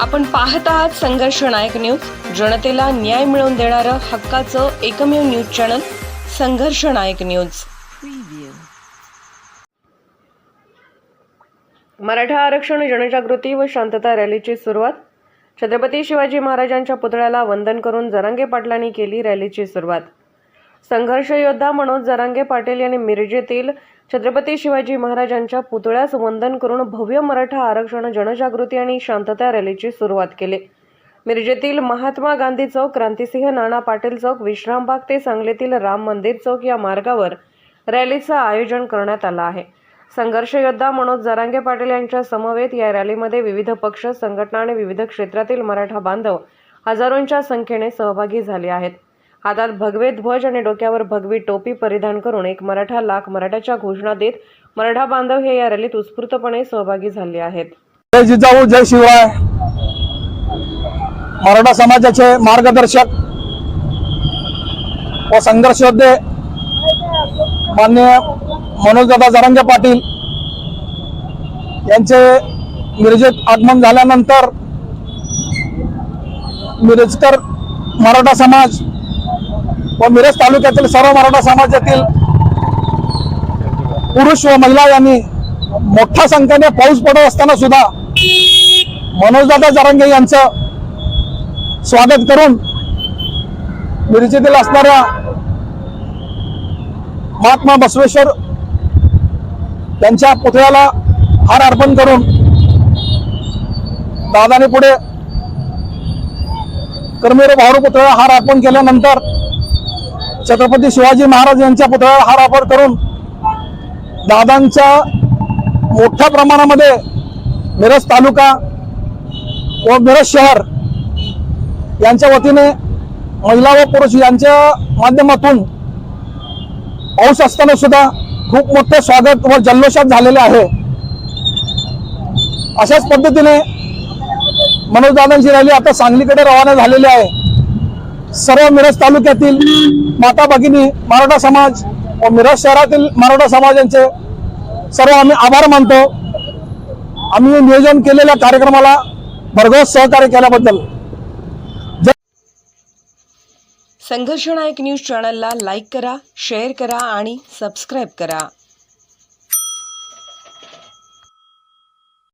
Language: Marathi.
आपण पाहत आहात संघर्ष नायक न्यूज. जनतेला न्याय मिळवून देणारं हक्काचं एकमेव न्यूज चॅनल संघर्ष नायक न्यूज. मराठा आरक्षण जनजागृती व शांतता रॅलीची सुरुवात. छत्रपती शिवाजी महाराजांच्या पुतळ्याला वंदन करून जरांगे पाटलांनी केली रॅलीची सुरुवात. संघर्ष योद्धा मनोज जरांगे पाटील यांनी मिरजेतील छत्रपती शिवाजी महाराजांच्या पुतळ्यास वंदन करून भव्य मराठा आरक्षण जनजागृती आणि शांतता रॅलीची सुरुवात केली. मिरजेतील महात्मा गांधी चौक क्रांतिसिंह नाना पाटील चौक विश्रामबाग ते सांगलीतील राम मंदिर चौक या मार्गावर रॅलीचं आयोजन करण्यात आलं आहे. संघर्ष योद्धा मनोज जरांगे पाटील यांच्या समवेत या रॅलीमध्ये विविध पक्ष संघटना आणि विविध क्षेत्रातील मराठा बांधव हजारोंच्या संख्येने सहभागी झाले आहेत. हातात भगवे ध्वज आणि डोक्यावर भगवी टोपी परिधान करून एक मराठा लाख मराठ्याच्या घोषणा देत मराठा बांधव हे या रॅलीत उत्स्फूर्तपणे सहभागी झाले आहेत. जय जिजाऊ जय शिवराय मराठा समाजाचे मार्गदर्शक व संघर्ष योद्धे माननीय मनोजदादा जरांगे पाटील यांचे मिरजेत आगमन झाल्यानंतर मिरजकर मराठा समाज व मिरज तालुक्यातील सर्व मराठा समाजातील पुरुष व महिला यांनी मोठ्या संख्येने पाऊस पडत असताना सुद्धा मनोजदादा जारंगे यांचं स्वागत करून मिरजेतील असणाऱ्या महात्मा बसवेश्वर त्यांच्या पुतळ्याला हार अर्पण करून दादाने पुढे कर्मेर भाऊ पुतळ्याला हार अर्पण केल्यानंतर छत्रपती शिवाजी महाराज यांच्या पुतळ्याला हार अर्पण करून दादांच्या मोठ्या प्रमाणामध्ये मिरज तालुका व मिरज शहर यांच्या वतीने महिला व पुरुष यांच्या माध्यमातून पाऊस असताना सुद्धा खूप मोठे स्वागत व जल्लोषात झालेले आहे. अशाच पद्धतीने मनोजदादांची रॅली आता सांगलीकडे रवाना झालेली आहे. सर्व मिरज तालुक्यातील माता भगिनी मराठा समाज व मिरज शहरातील मराठा समाजांचे सर्व आम्ही आभार मानतो. आम्ही नियोजन केलेल्या कार्यक्रमाला भरघोस सहकार्य केल्याबद्दल. संघर्ष नायक न्यूज चॅनलला लाईक करा शेअर करा आणि सबस्क्राईब करा.